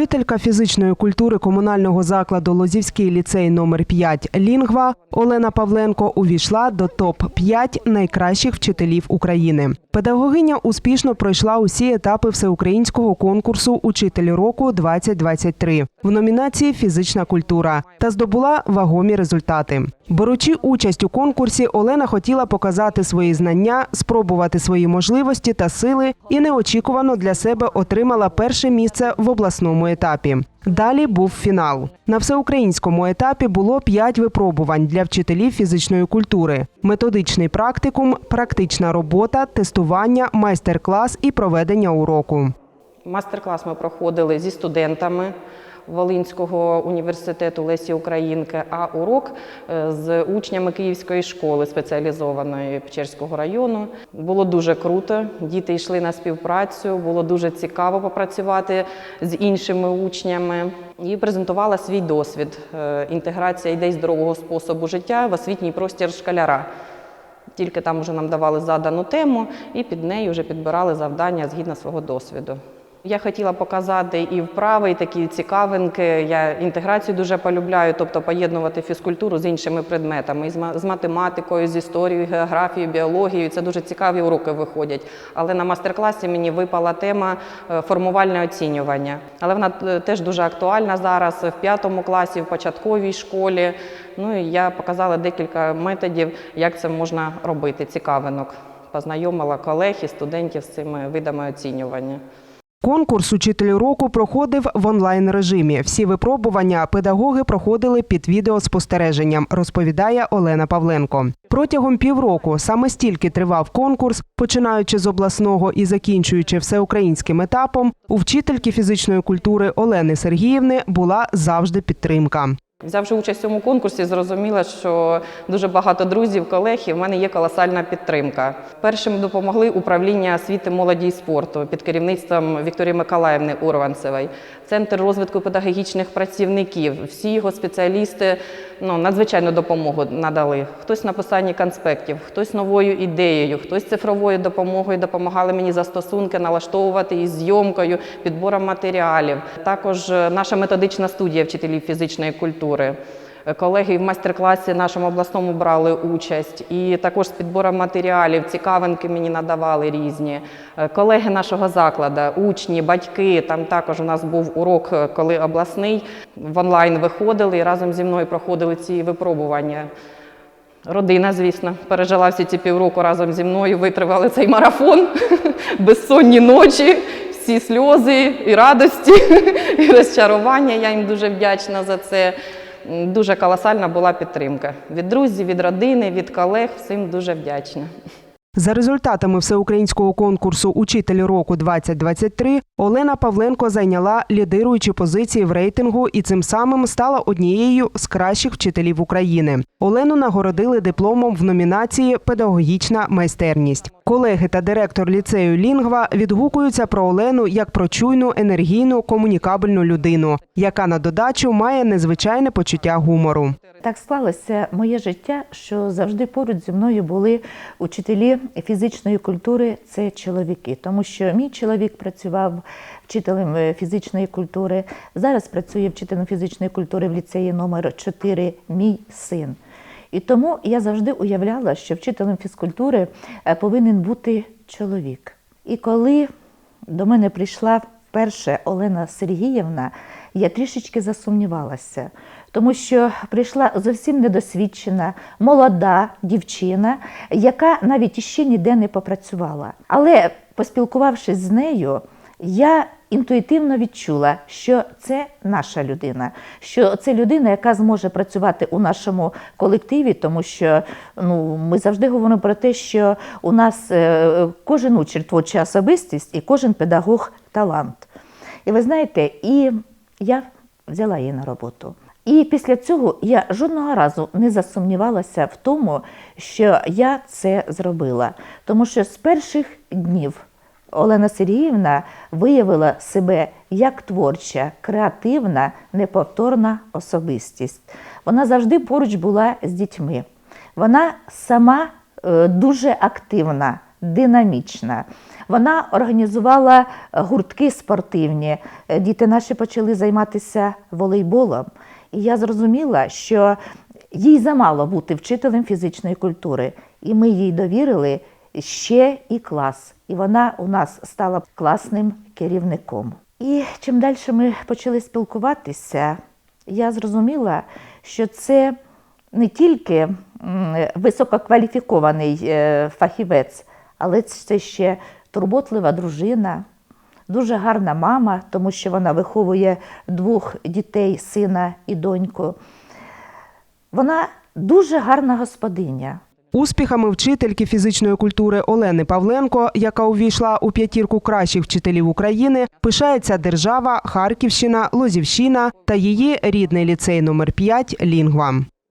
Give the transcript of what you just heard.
Учителька фізичної культури комунального закладу Лозівський ліцей номер 5 Лінгва Олена Павленко увійшла до топ-5 найкращих вчителів України. Педагогиня успішно пройшла усі етапи всеукраїнського конкурсу Учитель року 2023 в номінації Фізична культура та здобула вагомі результати. Беручи участь у конкурсі, Олена хотіла показати свої знання, спробувати свої можливості та сили і неочікувано для себе отримала перше місце в обласному етапі. Далі був фінал. На всеукраїнському етапі було п'ять випробувань для вчителів фізичної культури: методичний практикум, практична робота, тестування, майстер-клас і проведення уроку. Мастер-клас ми проходили зі студентами Волинського університету Лесі Українки, а урок е, з учнями Київської школи спеціалізованої Печерського району. Було дуже круто. Діти йшли на співпрацю, було дуже цікаво попрацювати з іншими учнями і презентувала свій досвід е, інтеграція ідей здорового способу життя в освітній простір школяра. Тільки там вже нам давали задану тему, і під нею вже підбирали завдання згідно свого досвіду. Я хотіла показати і вправи, і такі цікавинки. Я інтеграцію дуже полюбляю, тобто поєднувати фізкультуру з іншими предметами, з ма- з математикою, з історією, географією, біологією. Це дуже цікаві уроки виходять. Але на мастер-класі мені випала тема е, формувальне оцінювання. Але вона е, теж дуже актуальна зараз в п'ятому класі, в початковій школі. Ну і я показала декілька методів, як це можна робити, цікавинок. Познайомила колег і студентів з цими видами оцінювання. Конкурс Учитель року проходив в онлайн режимі. Всі випробування педагоги проходили під відеоспостереженням, розповідає Олена Павленко. Протягом півроку саме стільки тривав конкурс, починаючи з обласного і закінчуючи всеукраїнським етапом. У вчительки фізичної культури Олени Сергіївни була завжди підтримка. Взявши участь в цьому конкурсі, зрозуміла, що дуже багато друзів, колег, і в мене є колосальна підтримка. Першим допомогли управління освіти, молоді і спорту під керівництвом Вікторії Миколаївни Урванцевої, центр розвитку педагогічних працівників. Всі його спеціалісти ну, надзвичайну допомогу надали. Хтось написанні конспектів, хтось новою ідеєю, хтось цифровою допомогою допомагали мені застосунки налаштовувати із зйомкою, підбором матеріалів. Також е, наша методична студія вчителів фізичної культури. Е, Колеги в майстер-класі нашому обласному брали участь, і також з підбором матеріалів, цікавинки мені надавали різні. Е, Колеги нашого закладу, учні, батьки. Там також у нас був урок, е, коли обласний в онлайн виходили і разом зі мною проходили ці випробування. Родина, звісно, пережила всі ці півроку разом зі мною, витривали цей марафон, безсонні ночі, всі сльози і радості, і розчарування. Я їм дуже вдячна за це. Дуже колосальна була підтримка від друзів, від родини, від колег. Всім дуже вдячна. За результатами всеукраїнського конкурсу Учитель року 2023 Олена Павленко зайняла лідируючі позиції в рейтингу і цим самим стала однією з кращих вчителів України. Олену нагородили дипломом в номінації Педагогічна майстерність. Колеги та директор ліцею Лінгва відгукуються про Олену як про чуйну, енергійну, комунікабельну людину, яка на додачу має незвичайне почуття гумору. Так склалося моє життя, що завжди поруч зі мною були учителі фізичної культури це чоловіки, тому що мій чоловік працював вчителем е, фізичної культури. Зараз працює вчителем фізичної культури в ліцеї номер 4 мій син. І тому я завжди уявляла, що вчителем фізкультури е, повинен бути чоловік. І коли до мене прийшла вперше Олена Сергіївна, я трішечки засумнівалася, тому що прийшла зовсім недосвідчена, молода дівчина, яка навіть іще ніде не попрацювала. Але поспілкувавшись з нею, я інтуїтивно відчула, що це наша людина, що це людина, яка зможе працювати у нашому колективі, тому що ну, ми завжди говоримо про те, що у нас е, кожен учень творча особистість і кожен педагог талант. І ви знаєте, і я взяла її на роботу. І після цього я жодного разу не засумнівалася в тому, що я це зробила. Тому що з перших днів Олена Сергіївна виявила себе як творча, креативна, неповторна особистість. Вона завжди поруч була з дітьми. Вона сама е, дуже активна динамічна. Вона організувала гуртки спортивні. Е, Діти наші почали займатися волейболом. І я зрозуміла, що їй замало бути вчителем фізичної культури. І ми їй довірили ще і клас. І вона у нас стала класним керівником. І чим далі ми почали спілкуватися, я зрозуміла, що це не тільки висококваліфікований е, фахівець, але це ще турботлива дружина, дуже гарна мама, тому що вона виховує двох дітей, сина і доньку. Вона дуже гарна господиня. Успіхами вчительки фізичної культури Олени Павленко, яка увійшла у п'ятірку кращих вчителів України, пишається держава, Харківщина, Лозівщина та її рідний ліцей номер 5 Лінгва.